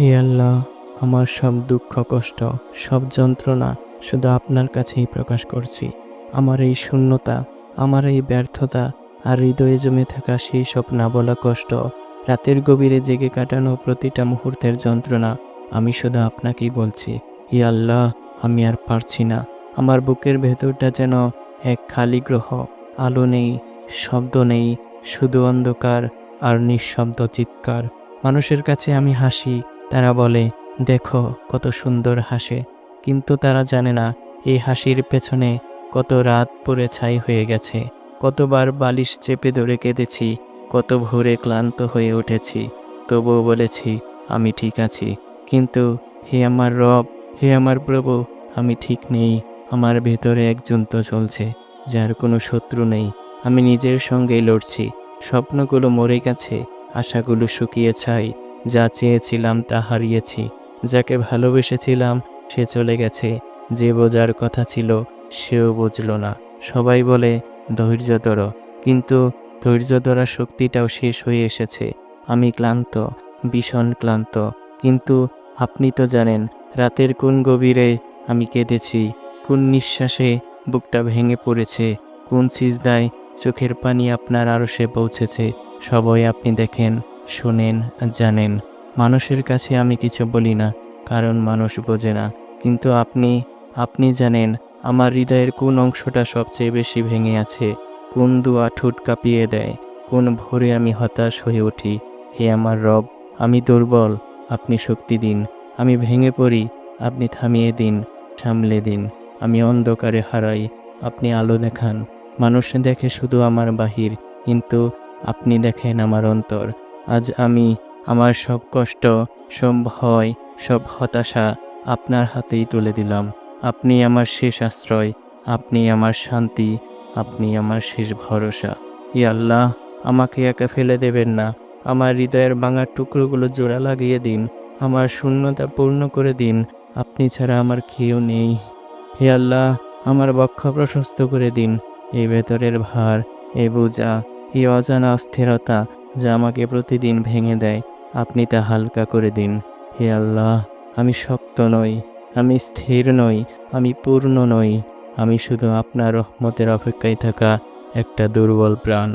হে আল্লাহ, আমার সব দুঃখ, কষ্ট, সব যন্ত্রণা শুধু আপনার কাছেই প্রকাশ করছি। আমার এই শূন্যতা, আমার এই ব্যর্থতা আর হৃদয়ে জমে থাকা সেই সব না বলা কষ্ট, রাতের গভীরে জেগে কাটানো প্রতিটা মুহূর্তের যন্ত্রণা আমি শুধু আপনাকেই বলছি। ই আল্লাহ, আমি আর পারছি না। আমার বুকের ভেতরটা যেন এক খালি গ্রহ। আলো নেই, শব্দ নেই, শুধু অন্ধকার আর নিঃশব্দ চিৎকার। মানুষের কাছে আমি হাসি তারা বলে, দেখো কত সুন্দর হাসে। কিন্তু তারা জানে না, এই হাসির পেছনে কত রাত পরে ছাই হয়ে গেছে। কতবার বালিশ চেপে ধরে কেঁদেছি, কত ভোরে ক্লান্ত হয়ে উঠেছি। তবুও বলেছি, আমি ঠিক আছি। কিন্তু, হে আমার রব, হে আমার প্রভু, আমি ঠিক নেই। আমার ভেতরে একজন তো চলছে যার কোনো শত্রু নেই। আমি নিজের সঙ্গেই লড়ছি। স্বপ্নগুলো মরে গেছে, আশাগুলো শুকিয়ে ছাই। যা চেয়েছিলাম তা হারিয়েছি, যাকে ভালোবেসেছিলাম সে চলে গেছে। যে বোঝার কথা ছিল, সেও বুঝল না। সবাই বলে, ধৈর্য ধরো। কিন্তু ধৈর্য ধরা শক্তিটাও শেষ হয়ে এসেছে। আমি ক্লান্ত, ভীষণ ক্লান্ত। কিন্তু আপনি তো জানেন, রাতের কোন গভীরে আমি কেঁদেছি, কোন নিঃশ্বাসে বুকটা ভেঙে পড়েছে, কোন সিজদায় চোখের পানি আপনার আরও সে পৌঁছেছে, সবই আপনি দেখেন। শোনেন, জানেন, মানুষের কাছে আমি কিছু বলি না, কারণ মানুষ বোঝে না। কিন্তু আপনি আপনি জানেন, আমার হৃদয়ের কোন অংশটা সবচেয়ে বেশি ভেঙে আছে, কোন দুয়া ঠোঁট কাঁপিয়ে দেয়, কোন ভোরে আমি হতাশ হয়ে উঠি। হে আমার রব, আমি দুর্বল, আপনি শক্তি দিন, আমি ভেঙে পড়ি, আপনি থামিয়ে দিন, সামলে দিন, আমি অন্ধকারে হারাই, আপনি আলো দেখান, মানুষ দেখে শুধু আমার বাহির, কিন্তু আপনি দেখেন আমার অন্তর। আজ আমি আমার সব কষ্ট, সব ভয়, সব হতাশা আপনার হাতেই তুলে দিলাম। আপনি আমার শেষ আশ্রয়, আপনি আমার শান্তি, আপনি আমার শেষ ভরসা। ই আল্লাহ, আমাকে একা ফেলে দেবেন না। আমার হৃদয়ের ভাঙার টুকরোগুলো জোড়া লাগিয়ে দিন। আমার শূন্যতা পূর্ণ করে দিন। আপনি ছাড়া আমার কেউ নেই। হে আল্লাহ, আমার বক্ষ প্রশস্ত করে দিন। এই ভেতরের ভার, এ বোঝা এই অজানা অস্থিরতা যা আমাকে প্রতিদিন ভেঙে দেয়, আপনি তা হালকা করে দিন। হে আল্লাহ, আমি শক্ত নই, আমি স্থির নই, আমি পূর্ণ নই, আমি শুধু আপনার রহমতের অপেক্ষায় থাকা একটা দুর্বল প্রাণ।